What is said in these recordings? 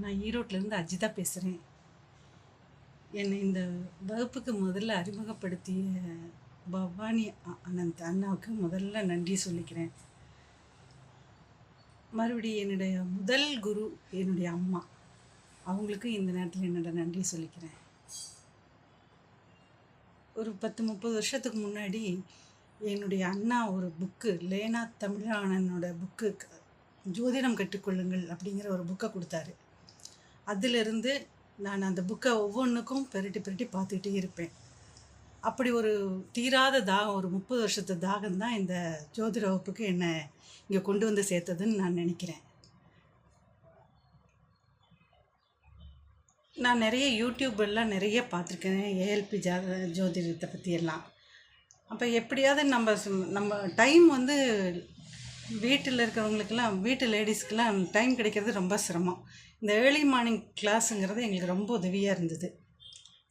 நான் ஈரோட்டிலேருந்து அஜிதா பேசுகிறேன் என்னை இந்த வகுப்புக்கு முதல்ல அறிமுகப்படுத்திய பவானி அ- அனந்த் அண்ணாவுக்கு முதல்ல நன்றி சொல்லிக்கிறேன். மறுபடியும் என்னுடைய முதல் குரு என்னுடைய அம்மா. அவங்களுக்கும் இந்த நேரத்தில் என்னோட நன்றி சொல்லிக்கிறேன். ஒரு பத்து முப்பது வருஷத்துக்கு முன்னாடி என்னுடைய அண்ணா ஒரு புக்கு லேனா தமிழானனோட புக்கு ஜோதிடம் கற்றுக்கொள்ளுங்கள் அப்படிங்கிற ஒரு புக்கை கொடுத்தாரு. அதிலிருந்து நான் அந்த புக்கை ஒவ்வொன்றுக்கும் பெருட்டி பெருட்டி பார்த்துக்கிட்டே இருப்பேன். அப்படி ஒரு தீராத தாகம் ஒரு முப்பது வருஷத்து தாகம் தான் இந்த ஜோதிட வகுப்புக்கு என்னை இங்கே கொண்டு வந்து சேர்த்ததுன்னு நான் நினைக்கிறேன். நான் நிறைய யூடியூப்லாம் நிறைய பார்த்துருக்கேன் ஏஎல்பி ஜா ஜோதிடத்தை பற்றியெல்லாம். அப்போ எப்படியாவது நம்ம சும்- நம்ம டைம் வந்து வீட்டில் இருக்கிறவங்களுக்கெல்லாம் வீட்டு லேடிஸ்க்கெலாம் டைம் கிடைக்கிறது ரொம்ப சிரமம். இந்த ஏர்லி மார்னிங் கிளாஸுங்கிறது எங்களுக்கு ரொம்ப உதவியாக இருந்தது.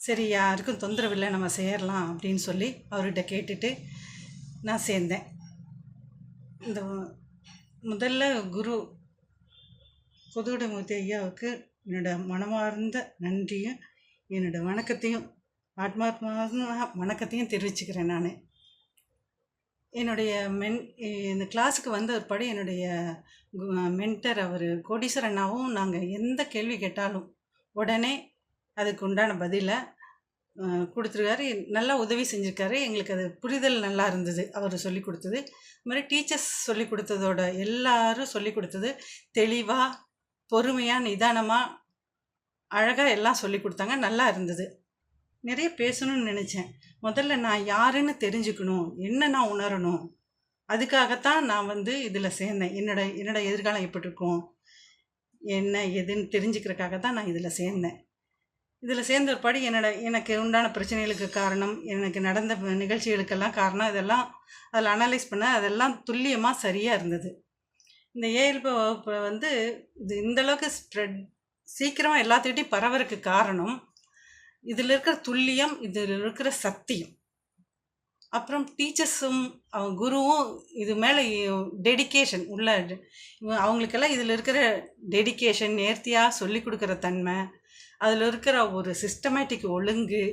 சரி யாருக்கும் தொந்தரவு இல்லை நம்ம சேரலாம் அப்படின்னு சொல்லி அவர்கிட்ட கேட்டுட்டு நான் சேர்ந்தேன். இந்த முதல்ல குரு புதுவுடைமூர்த்தி ஐயாவுக்கு என்னோடய மனமார்ந்த நன்றியும் என்னோடய வணக்கத்தையும் ஆத்மாத்மா வணக்கத்தையும் தெரிவிச்சுக்கிறேன் நான். என்னுடைய மென் இந்த கிளாஸுக்கு வந்த ஒருபடி என்னுடைய மென்டர் அவர் கோடீஸ்வரனாவும் அண்ணாவும் நாங்கள் எந்த கேள்வி கேட்டாலும் உடனே அதுக்கு உண்டான பதிலை கொடுத்துருக்காரு. நல்லா உதவி செஞ்சுருக்காரு. எங்களுக்கு அது புரிதல் நல்லா இருந்தது. அவர் சொல்லி கொடுத்தது. இது மாதிரி டீச்சர்ஸ் சொல்லி கொடுத்ததோட எல்லாரும் சொல்லி கொடுத்தது. தெளிவாக பொறுமையாக நிதானமாக அழகாக எல்லாம் சொல்லி கொடுத்தாங்க. நல்லா இருந்தது. நிறைய பேசணும்னு நினச்சேன். முதல்ல நான் யாருன்னு தெரிஞ்சுக்கணும். என்ன நான் உணரணும்? அதுக்காகத்தான் நான் வந்து இதில் சேர்ந்தேன். என்னோட என்னோட எதிர்காலம் எப்படி இருக்கும்? என்ன எதுன்னு தெரிஞ்சுக்கிறதுக்காக தான் நான் இதில் சேர்ந்தேன். இதில் சேர்ந்த படி என்னோட எனக்கு உண்டான பிரச்சனைகளுக்கு காரணம் எனக்கு நடந்த நிகழ்ச்சிகளுக்கெல்லாம் காரணம் இதெல்லாம் அதில் அனலைஸ் பண்ண அதெல்லாம் துல்லியமாக சரியாக இருந்தது. இந்த ஏஎல்பி வகுப்பு வந்து இது இந்த அளவுக்கு ஸ்ப்ரெட் சீக்கிரமாக எல்லாத்துக்கிட்டையும் பரவறதுக்கு காரணம் இதில் இருக்கிற துல்லியம் இதில் இருக்கிற சத்தியம். அப்புறம் டீச்சர்ஸும் அவங்க குருவும் இது மேலே டெடிகேஷன் உள்ள அவங்களுக்கெல்லாம் இதில் இருக்கிற டெடிகேஷன் நேர்த்தியாக சொல்லி கொடுக்குற தன்மை அதில் இருக்கிற ஒரு சிஸ்டமேட்டிக் ஒழுங்கு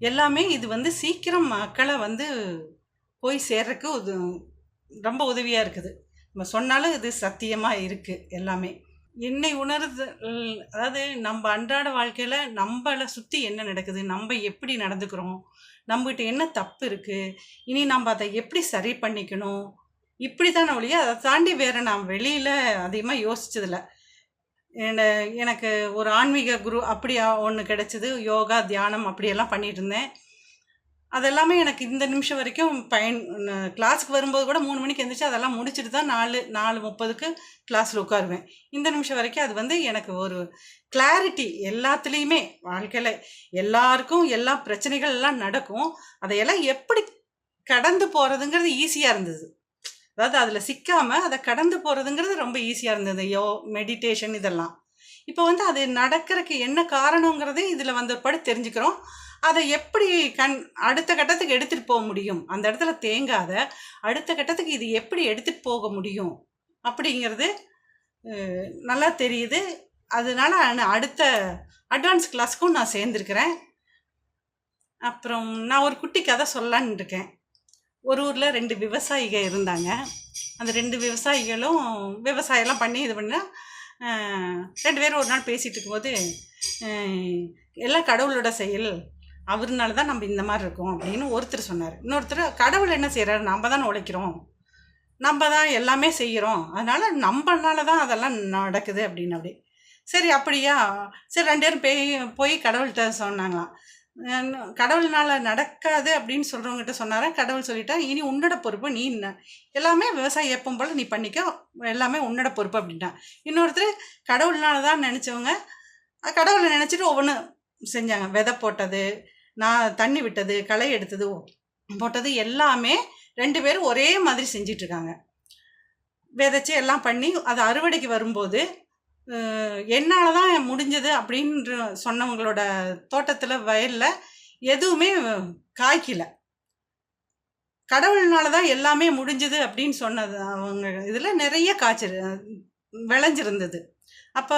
எல்லாமே இது வந்து சீக்கிரம் மக்களை வந்து போய் சேர்றதுக்கு ரொம்ப உதவியாக இருக்குது. நம்ம சொன்னாலும் இது சத்தியமாக இருக்குது எல்லாமே. என்னை உணர்து அதாவது நம்ம அன்றாட வாழ்க்கையில் நம்மளை சுற்றி என்ன நடக்குது நம்ம எப்படி நடந்துக்கிறோம் நம்மகிட்ட என்ன தப்பு இருக்குது இனி நம்ம அதை எப்படி சரி பண்ணிக்கணும் இப்படி தான் ஒழிய அதை தாண்டி வேறு நான் வெளியில் அதிகமாக யோசிச்சதில்ல. என்ன எனக்கு ஒரு ஆன்மீக குரு அப்படி ஒன்று கிடச்சிது யோகா தியானம் அப்படியெல்லாம் பண்ணிகிட்டு இருந்தேன். அதெல்லாமே எனக்கு இந்த நிமிஷம் வரைக்கும் பயன் கிளாஸுக்கு வரும்போது கூட மூணு மணிக்கு எழுந்திரிச்சு அதெல்லாம் முடிச்சுட்டு தான் நாலு நாலு முப்பதுக்கு கிளாஸில் உட்காருவேன். இந்த நிமிஷம் வரைக்கும் அது வந்து எனக்கு ஒரு கிளாரிட்டி எல்லாத்துலேயுமே வாழ்க்கையில் எல்லாருக்கும் எல்லா பிரச்சனைகள் எல்லாம் நடக்கும். அதையெல்லாம் எப்படி கடந்து போகிறதுங்கிறது ஈஸியாக இருந்தது. அதாவது அதில் சிக்காமல் அதை கடந்து போகிறதுங்கிறது ரொம்ப ஈஸியாக இருந்தது. யோ மெடிடேஷன் இதெல்லாம். இப்போ வந்து அது நடக்கிறதுக்கு என்ன காரணங்கிறதே இதில் வந்தபடி தெரிஞ்சுக்கிறோம். அதை எப்படி கண் அடுத்த கட்டத்துக்கு எடுத்துகிட்டு போக முடியும்? அந்த இடத்துல தேங்காத அடுத்த கட்டத்துக்கு இது எப்படி எடுத்துகிட்டு போக முடியும்? அப்படிங்கிறது நல்லா தெரியுது. அதனால நான் அடுத்த அட்வான்ஸ் கிளாஸ்க்கும் நான் சேர்ந்துருக்கிறேன். அப்புறம் நான் ஒரு குட்டி கதை சொல்லலான்னு இருக்கேன். ஒரு ஊரில் ரெண்டு விவசாயிக இருந்தாங்க. அந்த ரெண்டு விவசாயிகளும் விவசாயம்லாம் பண்ணி இது பண்ணால் ரெண்டு பேரும் ஒரு நாள் பேசிகிட்டு இருக்கும்போது எல்லாம் கடவுளோட செயல் அவர்னால தான் நம்ம இந்த மாதிரி இருக்கோம் அப்படின்னு ஒருத்தர் சொன்னார். இன்னொருத்தர் கடவுள் என்ன செய்கிறாரு நம்ம தான் உழைக்கிறோம். நம்ம தான் எல்லாமே செய்கிறோம் அதனால் நம்மனால தான் அதெல்லாம் நடக்குது அப்படின்னு அப்படி சரி அப்படியா? சரி ரெண்டு பேரும் போய் போய் கடவுள்கிட்ட சொன்னாங்களாம். கடவுள்னால நடக்காது அப்படின்னு சொல்கிறவங்ககிட்ட சொன்னாரா? கடவுள் சொல்லிட்டா இனி உன்னோட பொறுப்பு நீ எல்லாமே விவசாயம் எப்போ போல் நீ பண்ணிக்க எல்லாமே உன்னோட பொறுப்பு அப்படின்ட்டான். இன்னொருத்தர் கடவுள்னால தான் நினச்சவங்க கடவுளை நினச்சிட்டு ஒவ்வொன்று செஞ்சாங்க. விதை போட்டது நான் தண்ணி விட்டது களை எடுத்தது போட்டது எல்லாமே ரெண்டு பேரும் ஒரே மாதிரி செஞ்சிட்டு இருக்காங்க விதைச்சி எல்லாம் பண்ணி அது அறுவடைக்கு வரும்போது என்னால் தான் முடிஞ்சது அப்படின்ற சொன்னவங்களோட தோட்டத்தில் வயலில் எதுவுமே காய்க்கல. கடவுள்னால தான் எல்லாமே முடிஞ்சது அப்படின்னு சொன்னது அவங்க இதில் நிறைய காய்ச்சல் விளைஞ்சிருந்தது. அப்போ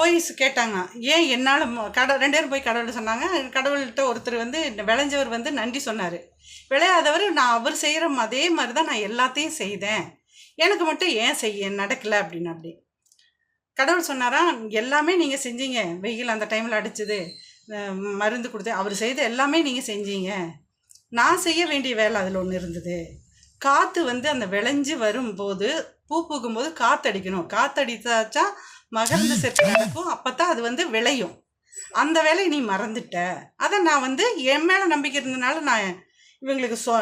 போய் கேட்டாங்க. ஏன் என்னால் கட ரெண்டு பேரும் போய் கடவுள் சொன்னாங்க. கடவுள்கிட்ட ஒருத்தர் வந்து விளைஞ்சவர் வந்து நன்றி சொன்னார். விளையாதவர் நான் அவர் செய்கிற அதே மாதிரி தான் நான் எல்லாத்தையும் செய்தேன். எனக்கு மட்டும் ஏன் செய்ய நடக்கலை அப்படின்னு அப்படி கடவுள் சொன்னாரா எல்லாமே நீங்கள் செஞ்சீங்க. வெயில் அந்த டைமில் அடிச்சது. மருந்து கொடுத்து அவர் செய்த எல்லாமே நீங்கள் செஞ்சீங்க. நான் செய்ய வேண்டிய வேலை அதில் ஒன்று இருந்தது. காற்று வந்து அந்த விளைஞ்சு வரும்போது பூ பூக்கும்போது காற்றடிக்கணும் காற்றடித்தாச்சா மகரந்த சேர்க்கை நடக்கும். அப்போ தான் அது வந்து விளையும். அந்த வேலையை நீ மறந்துட்ட. அதை நான் வந்து என் மேலே நம்பிக்கை இருந்ததுனால நான் இவங்களுக்கு சொ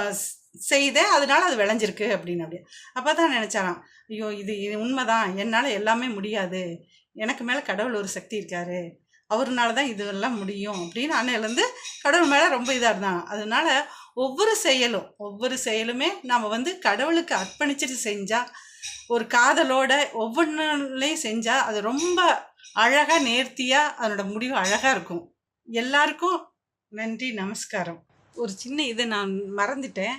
செய்தேன். அதனால அது விளைஞ்சிருக்கு அப்படின்னு அப்படி அப்போ தான் நினச்சாராம் ஐயோ இது இது உண்மைதான். என்னால் எல்லாமே முடியாது. எனக்கு மேலே கடவுள் ஒரு சக்தி இருக்காரு. அவருனால தான் இதெல்லாம் முடியும். அப்படின்னு அன்னையிலேருந்து கடவுள் மேலே ரொம்ப இதாக இருந்தாங்க அதனால ஒவ்வொரு செயலும் ஒவ்வொரு செயலுமே நாம் வந்து கடவுளுக்கு அர்ப்பணிச்சுட்டு செஞ்சால் ஒரு காதலோட ஒவ்வொன்றுலையும் செஞ்சால் அது ரொம்ப அழகாக நேர்த்தியாக அதனோட முடிவு அழகாக இருக்கும். எல்லாருக்கும் நன்றி நமஸ்காரம். ஒரு சின்ன இதை நான் மறந்துட்டேன்.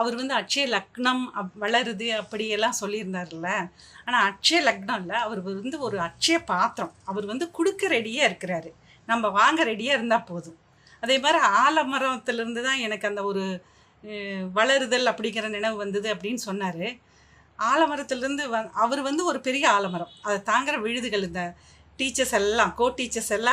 அவர் வந்து அட்சய லக்னம் அப் வளருது அப்படியெல்லாம் சொல்லியிருந்தார்ல ஆனால் அட்சய லக்னம் இல்லை அவர் வந்து ஒரு அட்சய பாத்திரம். அவர் வந்து கொடுக்க ரெடியாக இருக்கிறாரு. நம்ம வாங்க ரெடியாக இருந்தால் போதும். அதே மாதிரி ஆலமரத்துலேருந்து தான் எனக்கு அந்த ஒரு வளருதல் அப்படிங்கிற நினைவு வந்தது அப்படின்னு சொன்னார். ஆலமரத்துலேருந்து வ அவர் வந்து ஒரு பெரிய ஆலமரம். அதை தாங்குற விழுதுகள் இந்த டீச்சர்ஸ் எல்லாம் கோ டீச்சர்ஸ் எல்லாம்